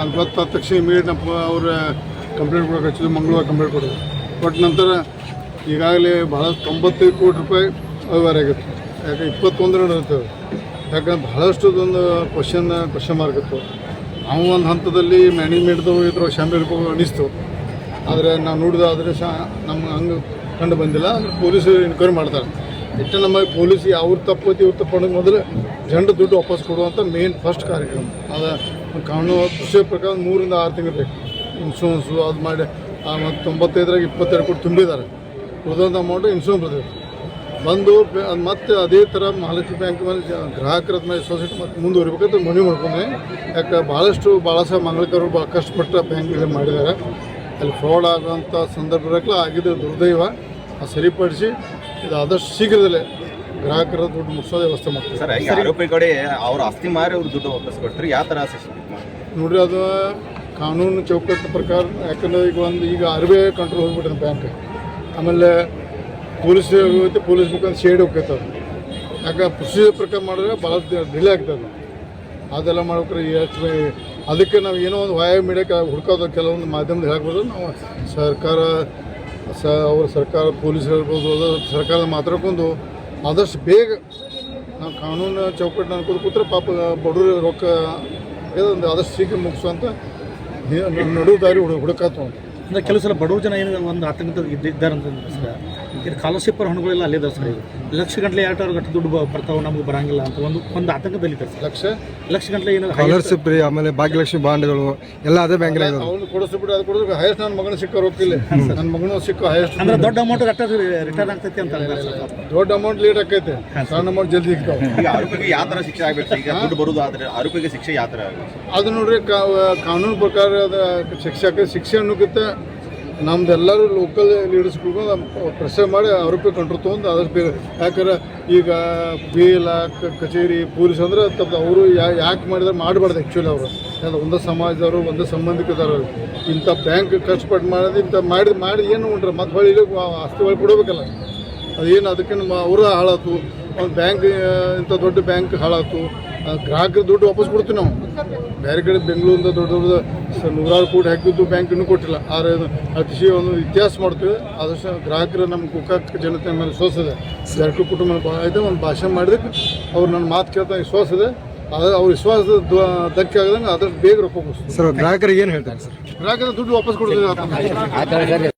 ಅದು ಗೊತ್ತಾದ ತಕ್ಷಣ ಇಮಿಡಿಯೇಟ್ ನಮ್ಮ ಅವ್ರ ಕಂಪ್ಲೇಂಟ್ ಕೊಡೋಕೆ ಹಚ್ಚಿದ್ರು, ಮಂಗಳವಾರ ಕಂಪ್ಲೇಂಟ್ ಕೊಡೋದು ಬಟ್ ನಂತರ ಈಗಾಗಲೇ ಭಾಳ ತೊಂಬತ್ತು ಕೋಟಿ ರೂಪಾಯಿ ವ್ಯವಹಾರ ಆಗಿತ್ತು. ಯಾಕೆ ಇಪ್ಪತ್ತೊಂದರ ನಡೆಯುತ್ತವೆ ಯಾಕಂದ್ರೆ ಭಾಳಷ್ಟುದೊಂದು ಕ್ವಶನ್ ಕ್ವಶನ್ ಮಾರ್ಕ್ ಇತ್ತು. ನಾವು ಒಂದು ಹಂತದಲ್ಲಿ ಮ್ಯಾನೇಜ್ಮೆಂಟ್ದು ಇದ್ರ ಶಾಮಿಲ್ ಅನಿಸ್ತು. ಆದರೆ ನಾವು ನೋಡಿದ ಆದರೆ ನಮ್ಗೆ ಹಂಗೆ ಕಂಡು ಬಂದಿಲ್ಲ. ಪೊಲೀಸರು ಎನ್ಕ್ವೈರಿ ಮಾಡ್ತಾರೆ. ಇಟ್ಟು ನಮಗೆ ಪೊಲೀಸ್ ಅವ್ರು ತಪ್ಪತಿ ಇವ್ರು ತಪ್ಪು ಅನ್ನೋದು ಮೊದಲು ಜನರು ದುಡ್ಡು ವಾಪಸ್ ಕೊಡುವಂಥ ಮೇನ್ ಫಸ್ಟ್ ಕಾರ್ಯಕ್ರಮ. ಅದು ಕಾನೂನು ಕೃಷಿ ಪ್ರಕಾರ ಮೂರಿಂದ ಆರು ತಿಂಗಳು ಬೇಕು. ಇನ್ಶೂರೆನ್ಸು ಅದು ಮಾಡಿ ಮತ್ತು ತೊಂಬತ್ತೈದರಾಗ ಇಪ್ಪತ್ತೆರಡು ಕೋಟಿ ತುಂಬಿದ್ದಾರೆ ಉಳಿದಂಥ ಅಮೌಂಟ್ ಇನ್ಶೂರೆನ್ಸ್ ಬರ್ತೀವಿ ಬಂದು ಮತ್ತೆ ಅದೇ ಥರ ಮಹಾಲಕ್ಷ್ಮಿ ಬ್ಯಾಂಕ್ ಮೇಲೆ ಗ್ರಾಹಕರ ಮೇಲೆ ಸೊಸೈಟಿ ಮತ್ತು ಮುಂದುವರಿಬೇಕಂತ ಮನವಿ ಮಾಡ್ಕೊಂಡೆ. ಯಾಕೆ ಭಾಳಷ್ಟು ಭಾಳ ಸಹ ಮಂಗಳಕರು ಭಾಳ ಕಷ್ಟಪಟ್ಟು ಬ್ಯಾಂಕ್ಗಳಲ್ಲಿ ಮಾಡಿದ್ದಾರೆ ಅಲ್ಲಿ ಫ್ರಾಡ್ ಆಗುವಂಥ ಸಂದರ್ಭ ಆಗಿದ್ದು ದುರ್ದೈವ. ಸರಿಪಡಿಸಿ ಇದು ಆದಷ್ಟು ಶೀಘ್ರದಲ್ಲೇ ಗ್ರಾಹಕರ ದುಡ್ಡು ಮುಗಿಸೋ ವ್ಯವಸ್ಥೆ ಮಾಡ್ತೀವಿ. ಸರ್ ಈಗ ಅವ್ರ ಆಸ್ತಿ ಮಾರಿ ಅವ್ರು ದುಡ್ಡು ವಾಪಸ್ ಕೊಡ್ತಾರೆ ಯಾವ ಥರ ನೋಡ್ರಿ ಅದು ಕಾನೂನು ಚೌಕಟ್ಟು ಪ್ರಕಾರ ಯಾಕಂದ್ರೆ ಈಗ ಒಂದು ಈಗ ಆರ್ ಬಿ ಐ ಕಂಟ್ರೋಲ್ ಹೋಗ್ಬಿಟ್ಟಿದೆ ಬ್ಯಾಂಕ್ ಆಮೇಲೆ ಪೊಲೀಸ್ ಹೋಗುತ್ತೆ ಪೊಲೀಸ್ ಮುಖಾಂತ ಶೇಡ್ ಹೋಗ್ತೈತೆ ಅದು. ಯಾಕೆ ಪ್ರೊಸೀಜರ್ ಪ್ರಕಾರ ಮಾಡಿದ್ರೆ ಭಾಳ ಡಿಲೇ ಆಗ್ತದೆ ಅದೆಲ್ಲ ಮಾಡ್ಬೇಕ್ರೆ ಎಷ್ಟು ಅದಕ್ಕೆ ನಾವು ಏನೋ ಒಂದು ವಾಯು ಮೀಡಿಯಾಕ್ಕೆ ಹುಡ್ಕೋದು ಕೆಲವೊಂದು ಮಾಧ್ಯಮದ ಹೇಳ್ಬೋದು ನಾವು ಸರ್ಕಾರ ಸ, ಅವ್ರ ಸರ್ಕಾರ ಪೊಲೀಸ್ ಇರ್ಬೋದು ಸರ್ಕಾರದ ಮಾತಾಡ್ಕೊಂಡು ಆದಷ್ಟು ಬೇಗ ನಾವು ಕಾನೂನು ಚೌಕಟ್ಟು ಅನ್ಕೋದು ಕೂತ್ರೆ ಪಾಪ ಬಡವರು ರೊಕ್ಕ ಒಂದು ಆದಷ್ಟು ಶೀಘ್ರ ಮುಗಿಸುವಂತ ನಡು ದಾರಿ ಹುಡು ಹುಡುಕಾತು ಅಂದ್ರೆ ಕೆಲವು ಸಲ ಬಡವರು ಜನ ಏನು ಒಂದು ಆತಂಕದ ಇದ್ದಾರೆ ಅಂತ ಇದು ಸ್ಕಾಲರ್ಶಿಪ್ ಹಣಗಳೆಲ್ಲ ಅಲ್ಲೇ ತರಿಸ್ತಾರೆ ಸರ್ ಈಗ ಲಕ್ಷ ಗಂಟಲೆ ಎರಡು ಗಂಟೆ ದುಡ್ಡು ಬರ್ತಾವೆ ನಮಗೆ ಬರಂಗಿಲ್ಲ ಅಂತ ಒಂದು ಒಂದು ಆತಂಕದಲ್ಲಿ ಸರ್. ಲಕ್ಷ? ಲಕ್ಷ ಗಂಟಲೆ ಏನು ಸ್ಕಾಲರ್ಶಿಪ್ ರೀ ಆಮೇಲೆ ಭಾಗ್ಯಲಕ್ಷ್ಮಿ ಬಾಂಡ್ಗಳು ಎಲ್ಲ ಅದೇ ಬ್ಯಾಂಕ್ನಾಗ ಅವ್ನು ಕೊಡಿಸ್ಬಿಟ್ಟು ಅದು ಕೊಡಿದ್ರೆ ಹೈಯೆಸ್ಟ್ ನನ್ನ ಮಗನ ಸಿಕ್ಕ ರೊಕ್ಕಿಲ್ಲ ನನ್ನ ಮಗನ ಸಿಕ್ಕ ಹೈಯೆಸ್ಟ್ ಅಂದ್ರೆ ದೊಡ್ಡ ಅಮೌಂಟ್ ರಿಟರ್ನ್ ಆಗ್ತೈತಿ ಅಂತ ಅಂತಾರೆ ದೊಡ್ಡ ಅಮೌಂಟ್ ಲೇಟ್ ಆಕೈತೆ ಸಣ್ಣ ಅಮೌಂಟ್ ಜಲ್ದಿ ಸಿಗ್ತಾವೆ. ಈಗ ಆರೋಪಿಗೆ ಯಾವ ಥರ ಶಿಕ್ಷೆ ಆಗಬೇಕು ಈಗ ದುಡ್ಡು ಬರೋದು ಆದರೆ ಆರೋಪಿಗೆ ಶಿಕ್ಷೆ ಯಾವ ಥರ ಆಗಬೇಕು ಅದು ನೋಡ್ರಿ ಕಾ- ಕಾನೂನು ಪ್ರಕಾರ ಶಿಕ್ಷೆ ಶಿಕ್ಷಕ ಶಿಕ್ಷೆ ಅನ್ನೋಕ್ಕಿಂತ ನಮ್ದು ಎಲ್ಲರೂ ಲೋಕಲ್ ಲೀಡರ್ಸ್ಗಳಿಗೂ ಪ್ರೆಸರ್ ಮಾಡಿ ಆರೋಪಿ ಕಂಟ್ರೋಲ್ ತೊಗೊಂಡು ಆದಷ್ಟು ಬೇಗ ಯಾಕಂದ್ರೆ ಈಗ ಬೇಲ ಕಚೇರಿ, ಪೊಲೀಸ್ ಅಂದ್ರೆ ತಪ್ಪು ಅವರು ಯಾಕೆ ಮಾಡಿದ್ರೆ ಮಾಡಬಾರ್ದು ಆ್ಯಕ್ಚುಲಿ ಅವರು. ಯಾಕಂದ್ರೆ ಒಂದೇ ಸಮಾಜದವರು, ಒಂದೇ ಸಂಬಂಧಿಕದವರು. ಇಂಥ ಬ್ಯಾಂಕ್ ಕಷ್ಟಪಟ್ಟು ಮಾಡೋದು ಇಂಥ ಮಾಡಿ ಮಾಡಿ ಏನು ಉಂಟ್ರೆ ಮತ್ತೆ ಹೊಳಿ ಆಸ್ತಿ ಒಳಗೆ ಕೊಡಬೇಕಲ್ಲ. ಅದೇನು ಅದಕ್ಕೆ ನಮ್ಮ ಅವರ ಹಾಳಾತು. ಒಂದು ಬ್ಯಾಂಕ್ ಇಂಥ ದೊಡ್ಡ ಬ್ಯಾಂಕ್ ಹಾಳಾತು. ಆ ಗ್ರಾಹಕರ ದುಡ್ಡು ವಾಪಸ್ ಕೊಡ್ತೀವಿ ನಾವು. ಬೇರೆ ಕಡೆ ಬೆಂಗಳೂರಿಂದ ದೊಡ್ಡ ದೊಡ್ಡ ನೂರಾರು ಕೋಟಿ ಹಾಕಿದ್ದು ಬ್ಯಾಂಕ್ ಇನ್ನೂ ಕೊಟ್ಟಿಲ್ಲ. ಆದರೆ ಅತಿಶಯ ಒಂದು ಇತಿಹಾಸ ಮಾಡ್ತೀವಿ. ಆದಷ್ಟು ಗ್ರಾಹಕರು ನಮ್ಮ ಕುಕ್ಕ ಜನತೆ ಮೇಲೆ ವಿಶ್ವಾಸ ಇದೆ. ಎರಡು ಕುಟುಂಬ ಭಾಳ ಇದೆ. ಒಂದು ಭಾಷಣ ಮಾಡಿದಕ್ಕೆ ಅವ್ರು ನನ್ನ ಮಾತು ಕೇಳ್ತಾ ವಿಶ್ವಾಸ ಇದೆ. ಅದು ಅವ್ರ ವಿಶ್ವಾಸದ ಧಕ್ಕೆ ಆಗದಂಗೆ ಆದಷ್ಟು ಬೇಗ ರೊಕ್ಕ ಸರ್ ಗ್ರಾಹಕರಿಗೆ ಏನು ಹೇಳ್ತಾರೆ ಸರ್? ಗ್ರಾಹಕರ ದುಡ್ಡು ವಾಪಸ್ ಕೊಡ್ತೀವಿ.